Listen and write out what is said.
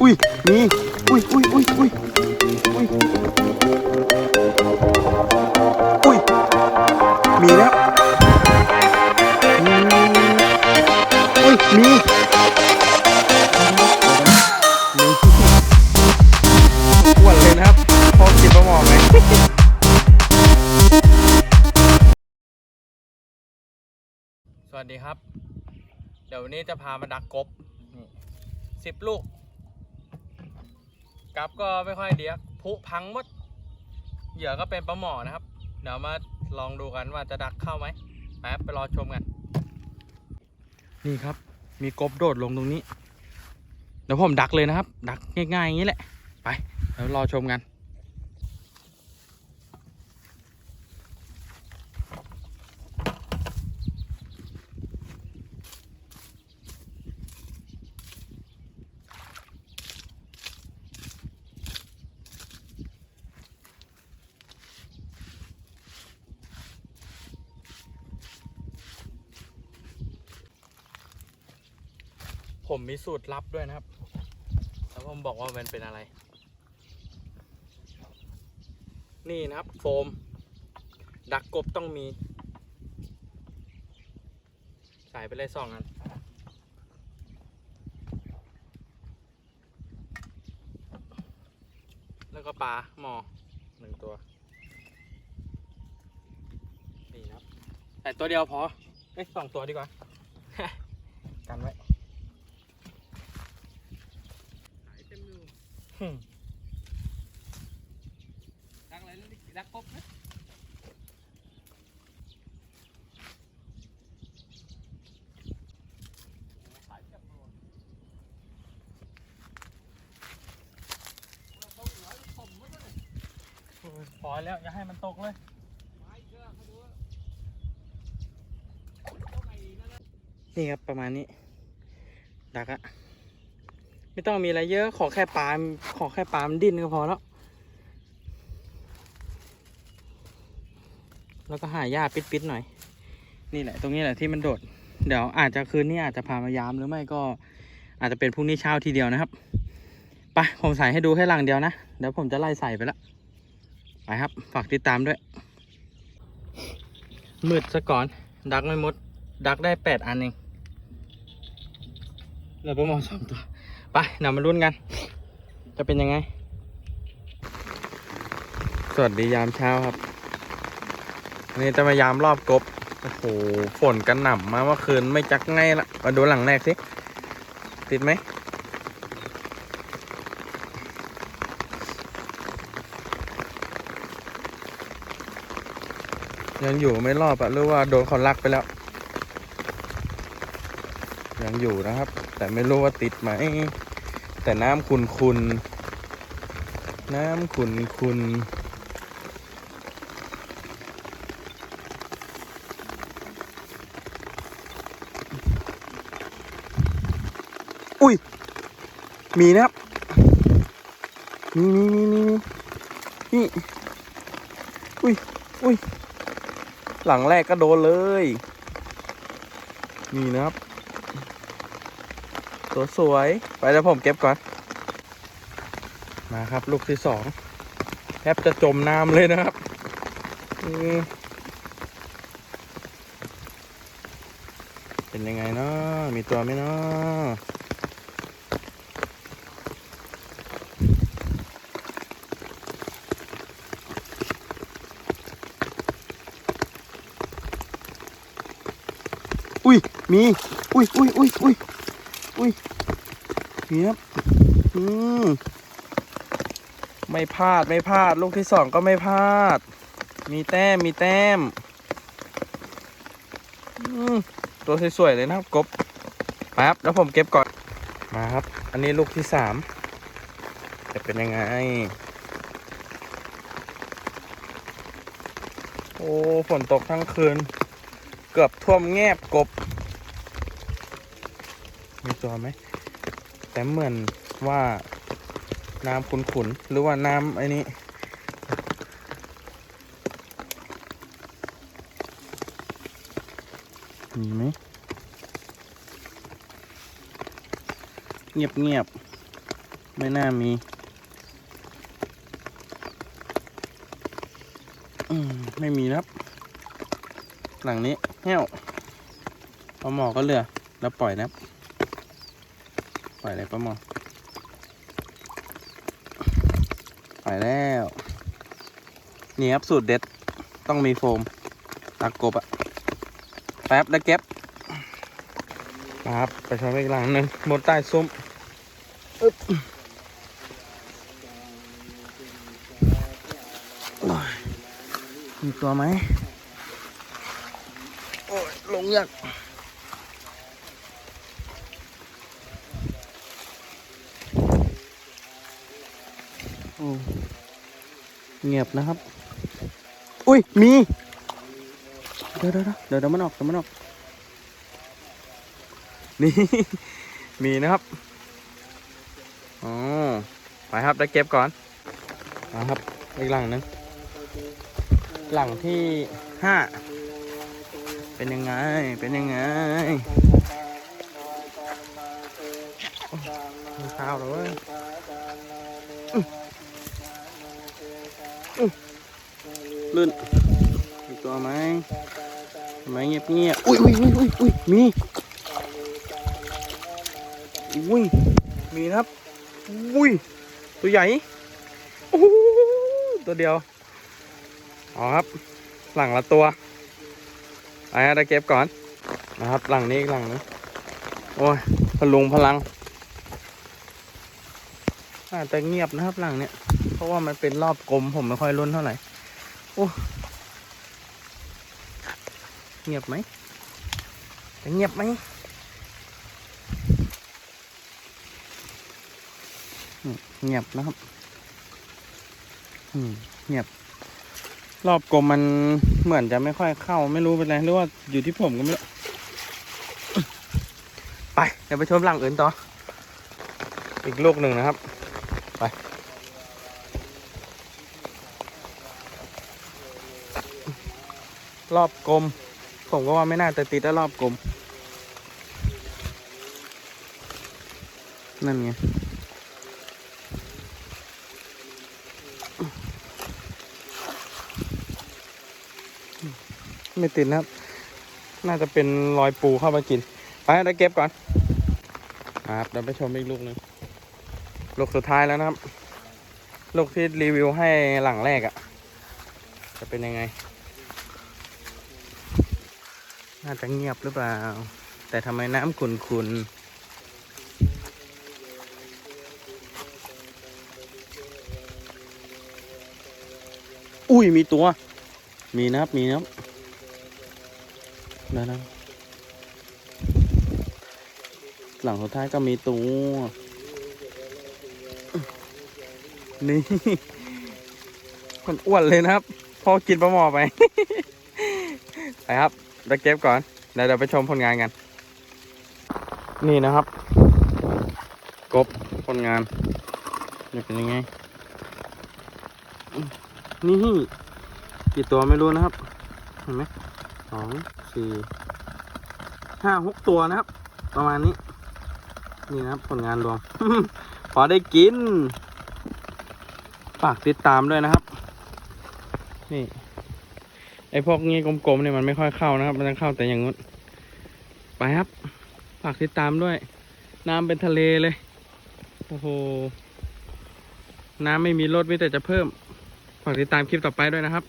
อุ้ยมีอุ้ยอุ้ยอุ้ยอุ้ยอุ้ยอุ้ยมีแล้วอืมอุ้ยมีมีอ้วนเลยนะครับพอกินปลาหมอไหมสวัสดีครับ เดี๋ยววันนี้จะพามาดักกบสิบลูก กับก็ไม่ค่อยเดียกผุพังหมด เหยื่อก็เป็นปลาหมอนะครับ เดี๋ยวมาลองดูกันว่าจะดักเข้าไหมแป๊บไปรอชมกัน นี่ครับ มีกบโดดลงตรงนี้ เดี๋ยวผมดักเลยนะครับ ดักง่ายๆอย่างนี้แหละ ไปเดี๋ยวรอชมกัน ผมมีสูตรลับด้วยนะครับ แล้วผมบอกว่ามันเป็นอะไร นี่นะครับ โฟม ดักกบต้องมี ใส่ไปเลยสองอันแล้วก็ปลาหมอหนึ่งตัว นี่นะครับใส่ตัวเดียวพอ เอ้ยสองตัวดีกว่า กันไว้ หายเต็ม ดักอะไรแล้วนี่ดักกบนะหายเต็มมือเราต้องเหลือยโอ้ยพอแล้ว อย่าให้มันตกเลยนี่ครับ ประมาณนี้ ดักอะ ไม่ต้องมีอะไรเยอะขอแค่ปลาขอแค่ปลามันดิ้นก็พอแล้ว แล้วก็หาหญ้าปิดๆหน่อย นี่แหละ ตรงนี้แหละที่มันโดด เดี๋ยวอาจจะคืนนี้อาจจะพามายามหรือไม่ก็อาจจะเป็นพรุ่งนี้เช้าทีเดียวนะครับไปผมใส่ให้ดูแค่หลังเดียวนะ เดี๋ยวผมจะไล่ใส่ไปละไปครับ ฝากติดตามด้วย มืดซะก่อน ดักไม่มด ดักได้แปดอันเองเหลือประมาณสองตัว ไปเดี๋ยวมาลุ้นกัน จะเป็นยังไง สวัสดียามเช้าครับวันนี่จะมายามรอบกบ โอ้โห ฝนกันหน่ำมาเมื่อคืนไม่จักไงละมาดูหลังแรกสิ ติดไหม ยังอยู่ไม่รอบอะหรือว่าโดนเขาลักไปแล้ว ยังอยู่นะครับ แต่ไม่รู้ว่าติดไหม แต่น้ำขุนขุนๆน้ำขุนขุนๆอุ้ย มีนะครับมีมีมีมีมีนี่อุ้ยอุ้ยหลังแรกก็โดนเลยมีนะครับ ตัวสวย ไปแล้วผมเก็บก่อน มาครับ ลูกที่สองแทบจะจมน้ำเลยนะครับเป็นยังไงเนาะมีตัวไหมเนาะอุ้ย มี อุ้ยอุ้ยอุ้ยอุ้ย อุ้ยมีครับอืมไม่พลาดไม่พลาด ลูกที่สองก็ไม่พลาด มีแต้มมีแต้มอืมตัวสวยๆเลยนะครับกบไปครับแล้วผมเก็บก่อนมาครับ อันนี้ลูกที่สามจะเป็นยังไง โอ้ฝนตกทั้งคืน เกือบท่วมแงบกบ ตัวไหม แต่เหมือนว่าน้ำขุนๆ หรือว่าน้ำไอ้นี้มีไหมเงียบเงียบๆไม่น่ามีอมไม่มีนะครับ หลังนี้แห้วปลาหมอก็เหลือ แล้วปล่อยนะครับ ปล่อยเลยปลาหมอปล่อยแล้ว นี่ครับสูตรเด็ด ต้องมีโฟมตักกบอะแป๊บแล้วเก็บครับไปชมอีกหลังหนึ่งหมดใต้ซุ้มอึ๊บโอ้ยมีตัวไหม โอ้ย ลงยาก เงียบนะครับ อุ้ย มี เดี๋ยวเดี๋ยวเดี๋ยวเดี๋ยวมันออกเดี๋ยวมันออก นี่ มีนะครับ อ๋อ ไปครับ ได้เก็บก่อนนะครับอีกหลังหนึง หลังที่ห้า เป็นยังไง เป็นยังไงข้าวแล้วเว้ยอื้ออื้อ ลื่นมีตัวไหมทำไมเงียบเงียบอุ้ยอุ้ยอุ้ยอุ้ยอุ้ยมีอุ้ยมีนะครับอุ้ยตัวใหญ่โอ้โหตัวเดียวเอาครับ หลังละตัวไปฮะตะเก็บก่อนนะครับ หลังนี้อีกหลังนึงโอ้ยพลุงพลังอาจจะเงียบนะครับหลังเนี้ย เพราะว่ามันเป็นรอบกลมผมไม่ค่อยรุนเท่าไหร่โอ้เงียบไหมจะเงียบไหมเงียบนะครับเงียบ รอบกลมมันเหมือนจะไม่ค่อยเข้า ไม่รู้เป็นไรหรือว่าอยู่ที่ผมก็ไม่รู้ไปเดี๋ยวไปชมหลังอื่นต่อ อีกลูกหนึ่งนะครับ ไป รอบกลม ผมก็ว่าไม่น่าจะติดแล้วรอบกลม นั่นไงไม่ติดนะครับ น่าจะเป็นรอยปูเข้ามากิน ไปเดี๋ยวเก็บก่อน ครับเดี๋ยวไปชมอีกลูกนึงลูกสุดท้ายแล้วนะครับ ลูกที่รีวิวให้หลังแรกอะ่ะ จะเป็นยังไง น่าจะเงียบหรือเปล่า แต่ทำไมน้ำขุนขุนๆอุ้ยมีตัว มีนะครับมีนะครับนั่นนะหลังสุดท้ายก็มีตัว นี่คนอ้วนเลยนะครับ พอกินปลาหมอไป ไปครับ เดี๋ยวเก็บก่อนเดี๋ยวเราไปชมผลงานกัน นี่นะครับ กบผลงานนี่เป็นยังไง นี่กี่ตัวไม่รู้นะครับ เห็นไหมสองสี่ห้าหกตัวนะครับ ประมาณนี้ นี่นะครับผลงานรวม พอได้กิน ฝากติดตามด้วยนะครับ นี่ ไอพวกงี้กลมๆเนี่ยมันไม่ค่อยเข้านะครับ มันจะเข้าแต่อย่างนู้นไปครับ ฝากติดตามด้วย น้ำเป็นทะเลเลย โอ้โห น้ำไม่มีลดมีแต่จะเพิ่ม ฝากติดตามคลิปต่อไปด้วยนะครับ